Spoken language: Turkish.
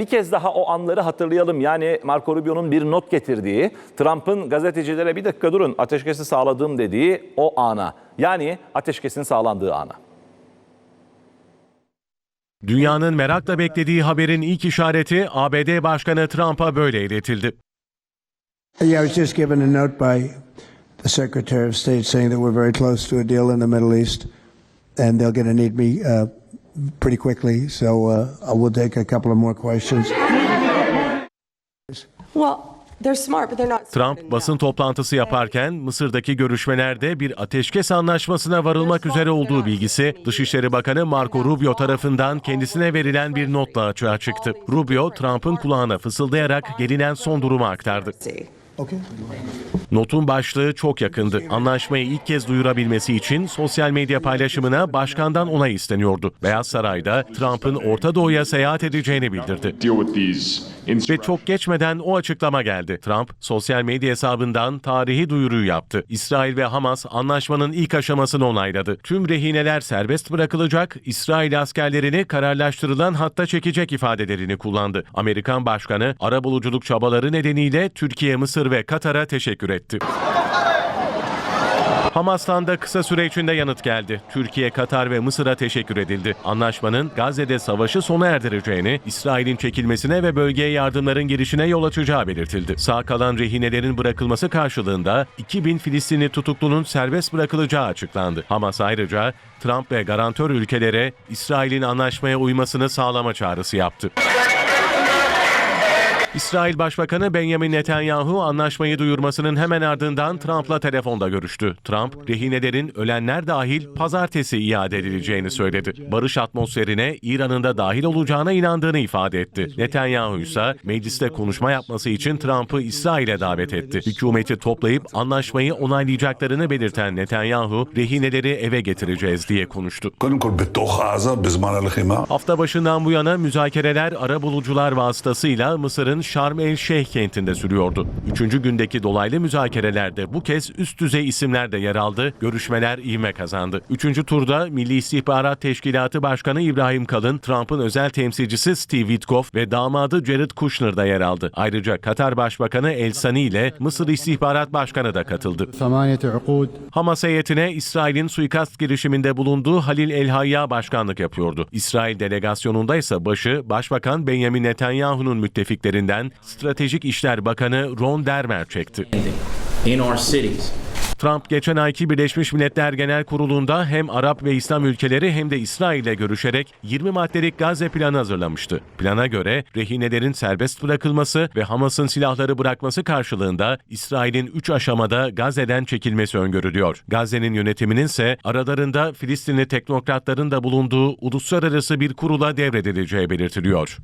bir kez daha o anları hatırlayalım. Yani Marco Rubio'nun bir not getirdiği, Trump'ın gazetecilere bir dakika durun ateşkesi sağladım dediği o ana. Yani ateşkesin sağlandığı ana. Dünyanın merakla beklediği haberin ilk işareti ABD Başkanı Trump'a böyle iletildi. Yeah, I was just given a note by the Secretary of State saying that we're very close to a deal in the Middle East, and they're going to need me uh, pretty quickly. So uh, I will take a couple of more questions. Well, they're smart, but they're not. smart Trump enough. basın toplantısı yaparken Mısır'daki görüşmelerde bir ateşkes anlaşmasına varılmak üzere olduğu bilgisi Dışişleri Bakanı Marco Rubio tarafından kendisine verilen bir notla açığa çıktı. Rubio, Trump'ın kulağına fısıldayarak gelinen son durumu aktardı. Okay. Notun başlığı çok yakındı. Anlaşmayı ilk kez duyurabilmesi için sosyal medya paylaşımına başkandan onay isteniyordu. Beyaz Saray'da Trump'ın Orta Doğu'ya seyahat edeceğini bildirdi. Ve çok geçmeden o açıklama geldi. Trump sosyal medya hesabından tarihi duyuruyu yaptı. İsrail ve Hamas anlaşmanın ilk aşamasını onayladı. Tüm rehineler serbest bırakılacak, İsrail askerlerini kararlaştırılan hatta çekecek ifadelerini kullandı. Amerikan başkanı arabuluculuk çabaları nedeniyle Türkiye, Mısır ve Katar'a teşekkür etti. Hamas'tan da kısa süre içinde yanıt geldi. Türkiye, Katar ve Mısır'a teşekkür edildi. Anlaşmanın Gazze'de savaşı sona erdireceğini, İsrail'in çekilmesine ve bölgeye yardımların girişine yol açacağı belirtildi. Sağ kalan rehinelerin bırakılması karşılığında 2000 Filistinli tutuklunun serbest bırakılacağı açıklandı. Hamas ayrıca Trump ve garantör ülkelere İsrail'in anlaşmaya uymasını sağlama çağrısı yaptı. İsrail Başbakanı Benjamin Netanyahu anlaşmayı duyurmasının hemen ardından Trump'la telefonda görüştü. Trump, rehinelerin ölenler dahil pazartesi iade edileceğini söyledi. Barış atmosferine İran'ın da dahil olacağına inandığını ifade etti. Netanyahu ise mecliste konuşma yapması için Trump'ı İsrail'e davet etti. Hükümeti toplayıp anlaşmayı onaylayacaklarını belirten Netanyahu, rehineleri eve getireceğiz diye konuştu. Hafta başından bu yana müzakereler arabulucular vasıtasıyla Mısır'ın Mısır'ın Şarm El Şeyh kentinde sürüyordu. Üçüncü gündeki dolaylı müzakerelerde bu kez üst düzey isimler de yer aldı, görüşmeler ivme kazandı. Üçüncü turda Milli İstihbarat Teşkilatı Başkanı İbrahim Kalın, Trump'ın özel temsilcisi Steve Witkoff ve damadı Jared Kushner da yer aldı. Ayrıca Katar Başbakanı El Sani ile Mısır İstihbarat Başkanı da katıldı. Hamas heyetine İsrail'in suikast girişiminde bulunduğu Halil El Hayya başkanlık yapıyordu. İsrail delegasyonunda ise başı Başbakan Benjamin Netanyahu'nun müttefiklerinden Stratejik İşler Bakanı Ron Dermer çekti. Trump geçen ayki Birleşmiş Milletler Genel Kurulu'nda hem Arap ve İslam ülkeleri hem de İsrail ile görüşerek 20 maddelik Gazze planı hazırlamıştı. Plana göre rehinelerin serbest bırakılması ve Hamas'ın silahları bırakması karşılığında İsrail'in 3 aşamada Gazze'den çekilmesi öngörülüyor. Gazze'nin yönetiminin ise aralarında Filistinli teknokratların da bulunduğu uluslararası bir kurula devredileceği belirtiliyor.